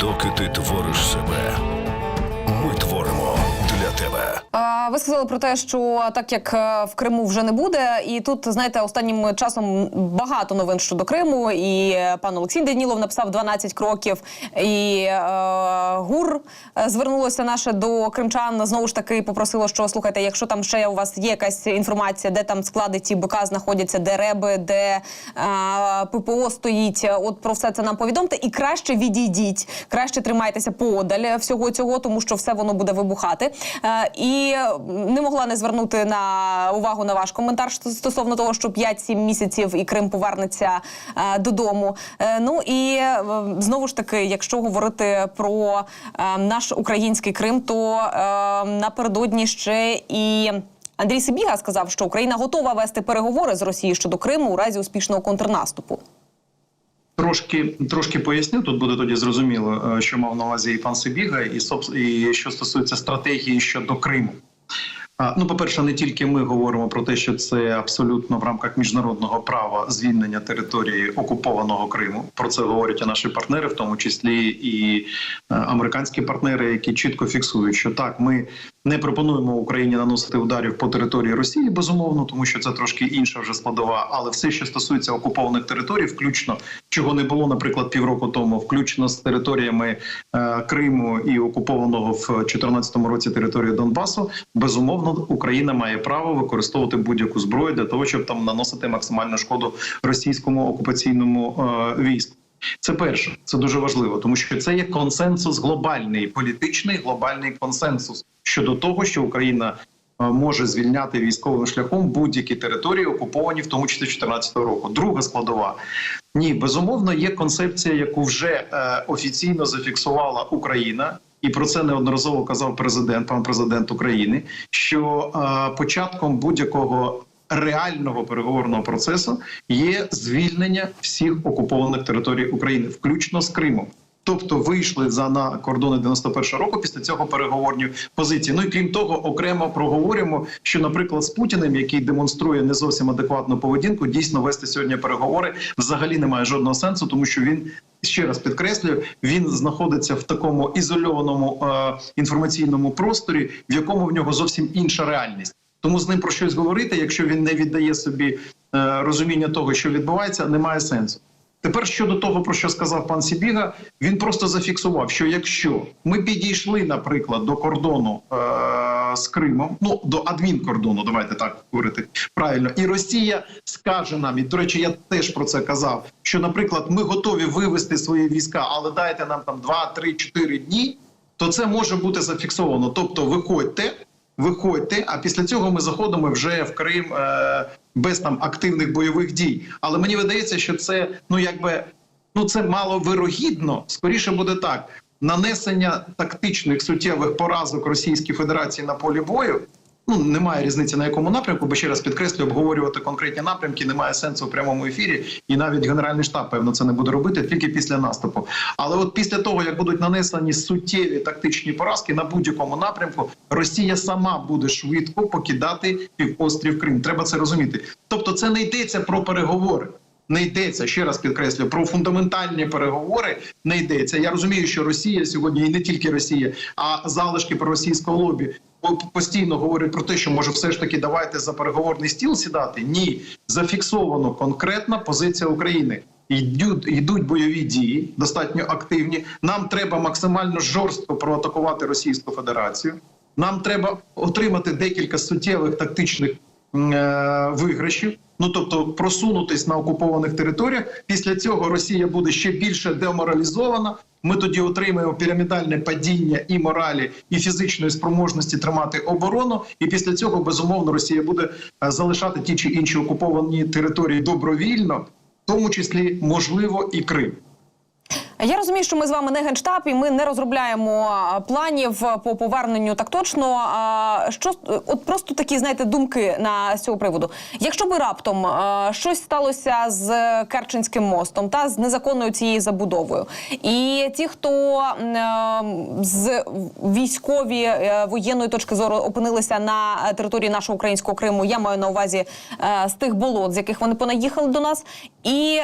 Доки ти твориш себе, ми творимо тебе. Ви сказали про те, що так як е, в Криму вже не буде, і тут знаєте, останнім часом багато новин щодо Криму. І е, пан Олексій Данілов написав 12 кроків. І е, ГУР е, звернулося наше до кримчан. Знову ж таки попросило, що слухайте, якщо там ще у вас є якась інформація, де там склади ці БК знаходяться, де реби, де е, ППО стоїть. От про все це нам повідомте. І краще відійдіть, краще тримайтеся подаль всього цього, тому що все воно буде вибухати. Е, і не могла не звернути на увагу на ваш коментар стосовно того, що 5-7 місяців і Крим повернеться е, додому. Е, ну і знову ж таки, якщо говорити про наш український Крим, то напередодні ще і. Андрій Сибіга сказав, що Україна готова вести переговори з Росією щодо Криму у разі успішного контрнаступу. Трошки трошки поясню. Тут буде тоді зрозуміло, е, що мав на увазі і пан Сибіга, і і що стосується стратегії щодо Криму. Ну, по-перше, не тільки ми говоримо про те, що це абсолютно в рамках міжнародного права звільнення території окупованого Криму. Про це говорять і наші партнери, в тому числі і е, американські партнери, які чітко фіксують, що так, ми не пропонуємо Україні наносити ударів по території Росії, безумовно, тому що це трошки інша вже складова. Але все, що стосується окупованих територій, включно чого не було, наприклад, півроку тому, включно з територіями е, Криму і окупованого в 2014 році території Донбасу, безумовно, Україна має право використовувати будь-яку зброю для того, щоб там наносити максимальну шкоду російському окупаційному е, війську. Це перше, це дуже важливо, тому що це є консенсус глобальний, політичний глобальний консенсус щодо того, що Україна е, може звільняти військовим шляхом будь-які території, окуповані, в тому числі 2014 року. Друга складова ні, безумовно, є концепція, яку вже е, офіційно зафіксувала Україна. І про це неодноразово казав президент, пан президент України, що е, початком будь-якого реального переговорного процесу є звільнення всіх окупованих територій України, включно з Кримом. Тобто вийшли за на кордони 91 року після цього переговорні позиції. Ну і крім того, окремо проговорюємо, що, наприклад, з Путіним, який демонструє не зовсім адекватну поведінку, дійсно вести сьогодні переговори взагалі немає жодного сенсу, тому що він ще раз підкреслюю, він знаходиться в такому ізольованому е, інформаційному просторі, в якому в нього зовсім інша реальність. Тому з ним про щось говорити, якщо він не віддає собі е, розуміння того, що відбувається, немає сенсу. Тепер щодо того, про що сказав пан Сібіга, він просто зафіксував, що якщо ми підійшли, наприклад, до кордону е- з Кримом, ну до адмінкордону, давайте так говорити правильно, і Росія скаже нам, і до речі, я теж про це казав. Що, наприклад, ми готові вивести свої війська, але дайте нам там 2, 3, 4 дні, то це може бути зафіксовано. Тобто, виходьте, виходьте, а після цього ми заходимо вже в Крим е, без там активних бойових дій. Але мені видається, що це ну якби ну це мало вирогідно. Скоріше буде так: нанесення тактичних суттєвих поразок Російській Федерації на полі бою. Ну немає різниці на якому напрямку, бо ще раз підкреслю, обговорювати конкретні напрямки немає сенсу в прямому ефірі, і навіть генеральний штаб певно це не буде робити тільки після наступу. Але от після того як будуть нанесені суттєві тактичні поразки на будь-якому напрямку, Росія сама буде швидко покидати півострів Крим. Треба це розуміти. Тобто, це не йдеться про переговори. Не йдеться ще раз підкреслю про фундаментальні переговори. Не йдеться. Я розумію, що Росія сьогодні і не тільки Росія, а залишки проросійського лобі по- постійно говорять про те, що може все ж таки давайте за переговорний стіл сідати. Ні, зафіксовано конкретна позиція України. Йдуть, йдуть бойові дії, достатньо активні. Нам треба максимально жорстко проатакувати Російську Федерацію. Нам треба отримати декілька суттєвих тактичних е, виграшів. Ну тобто просунутись на окупованих територіях. Після цього Росія буде ще більше деморалізована. Ми тоді отримаємо пірамідальне падіння і моралі, і фізичної спроможності тримати оборону. І після цього безумовно Росія буде е, залишати ті чи інші окуповані території добровільно, в тому числі можливо і Крим. Я розумію, що ми з вами не генштаб, і ми не розробляємо планів по поверненню так точно. Що от просто такі знаєте думки на з цього приводу. Якщо би раптом щось сталося з Керченським мостом та з незаконною цією забудовою, і ті, хто з військові е, воєнної точки зору опинилися на території нашого українського Криму, я маю на увазі е, з тих болот, з яких вони понаїхали до нас, і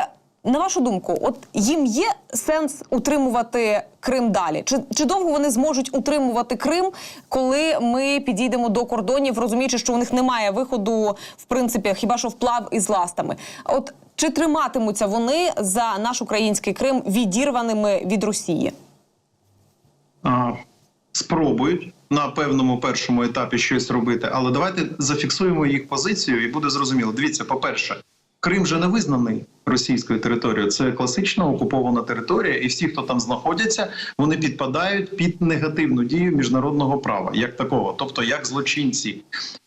на вашу думку, от їм є сенс утримувати Крим далі? Чи, чи довго вони зможуть утримувати Крим, коли ми підійдемо до кордонів, розуміючи, що у них немає виходу, в принципі, хіба що вплав із ластами? От чи триматимуться вони за наш український Крим відірваними від Росії? а, спробують на певному першому етапі щось робити, але давайте зафіксуємо їх позицію, і буде зрозуміло. Дивіться, по-перше, Крим вже не визнаний російською територією. Це класична окупована територія, і всі, хто там знаходяться, вони підпадають під негативну дію міжнародного права, як такого, тобто як злочинці,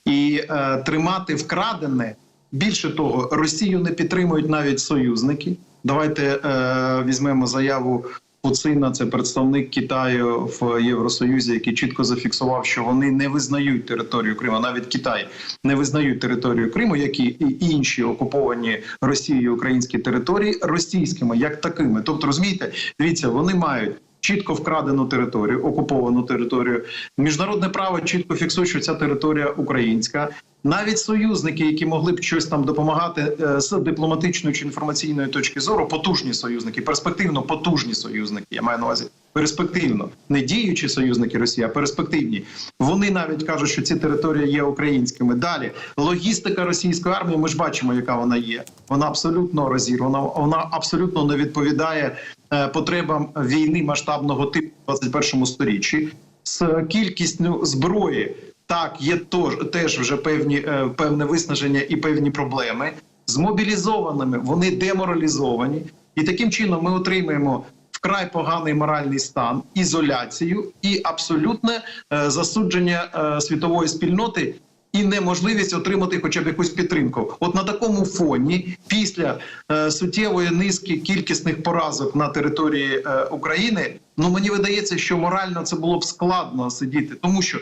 і е, тримати вкрадене. Більше того, Росію не підтримують навіть союзники. Давайте е, візьмемо заяву Пуцина, це представник Китаю в Євросоюзі, який чітко зафіксував, що вони не визнають територію Криму. Навіть Китай не визнають територію Криму, як і інші окуповані Росією українські території російськими, як такими. Тобто, розумієте, дивіться, вони мають. Чітко вкрадену територію, окуповану територію. Міжнародне право чітко фіксує, що ця територія українська. Навіть союзники, які могли б щось там допомагати е, з дипломатичної чи інформаційної точки зору, потужні союзники, перспективно потужні союзники. Я маю на увазі перспективно, не діючі союзники Росії, а перспективні. Вони навіть кажуть, що ці території є українськими. Далі логістика російської армії. Ми ж бачимо, яка вона є. Вона абсолютно розірвана, вона абсолютно не відповідає е, потребам війни масштабного типу в 21 сторіччі з кількістю зброї. Так, є тож, теж вже певні е, певне виснаження і певні проблеми. З мобілізованими вони деморалізовані, і таким чином ми отримаємо вкрай поганий моральний стан, ізоляцію і абсолютне е, засудження е, світової спільноти. І неможливість отримати хоча б якусь підтримку. От на такому фоні, після е, суттєвої низки кількісних поразок на території е, України, ну мені видається, що морально це було б складно сидіти, тому що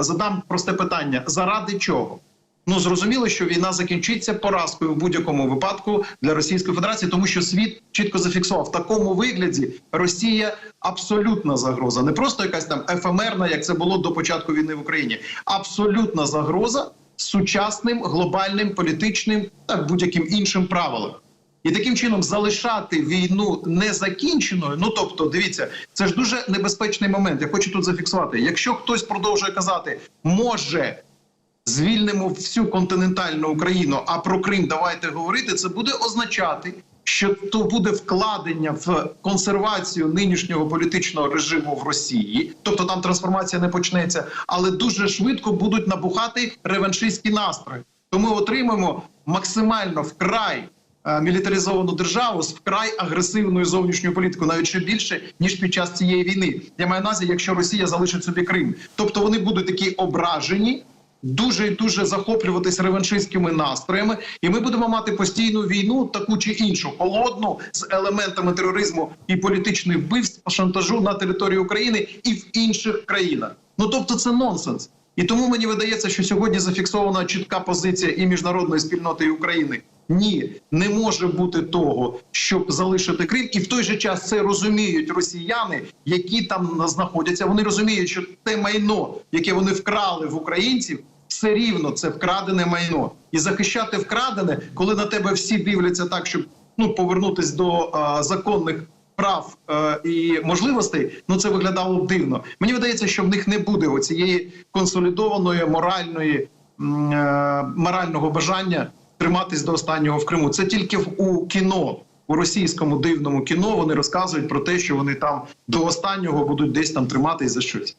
задам просте питання: заради чого? Ну зрозуміло, що війна закінчиться поразкою в будь-якому випадку для Російської Федерації, тому що світ чітко зафіксував в такому вигляді Росія абсолютна загроза, не просто якась там ефемерна, як це було до початку війни в Україні. Абсолютна загроза сучасним глобальним політичним та будь-яким іншим правилам. І таким чином залишати війну незакінченою. Ну тобто, дивіться, це ж дуже небезпечний момент. Я хочу тут зафіксувати. Якщо хтось продовжує казати, може звільнимо всю континентальну Україну, а про Крим давайте говорити. Це буде означати, що то буде вкладення в консервацію нинішнього політичного режиму в Росії, тобто там трансформація не почнеться, але дуже швидко будуть набухати реваншистські настрої. То ми отримаємо максимально вкрай. Е, Мілітаризовану державу з вкрай агресивною зовнішньою політикою, навіть ще більше ніж під час цієї війни. Я маю увазі, якщо Росія залишить собі Крим, тобто вони будуть такі ображені, дуже і дуже захоплюватись реваншистськими настроями, і ми будемо мати постійну війну, таку чи іншу, холодну з елементами тероризму і політичних вбивств, шантажу на території України і в інших країнах. Ну тобто, це нонсенс. І тому мені видається, що сьогодні зафіксована чітка позиція і міжнародної спільноти і України. Ні, не може бути того, щоб залишити Крим, і в той же час це розуміють росіяни, які там знаходяться. Вони розуміють, що те майно, яке вони вкрали в українців, все рівно це вкрадене майно, і захищати вкрадене, коли на тебе всі дивляться так, щоб ну повернутись до а, законних прав е, і можливостей, ну це виглядало дивно. Мені видається, що в них не буде оцієї консолідованої моральної е, морального бажання триматись до останнього в Криму. Це тільки в у кіно. У російському дивному кіно вони розказують про те, що вони там до останнього будуть десь там триматись за щось.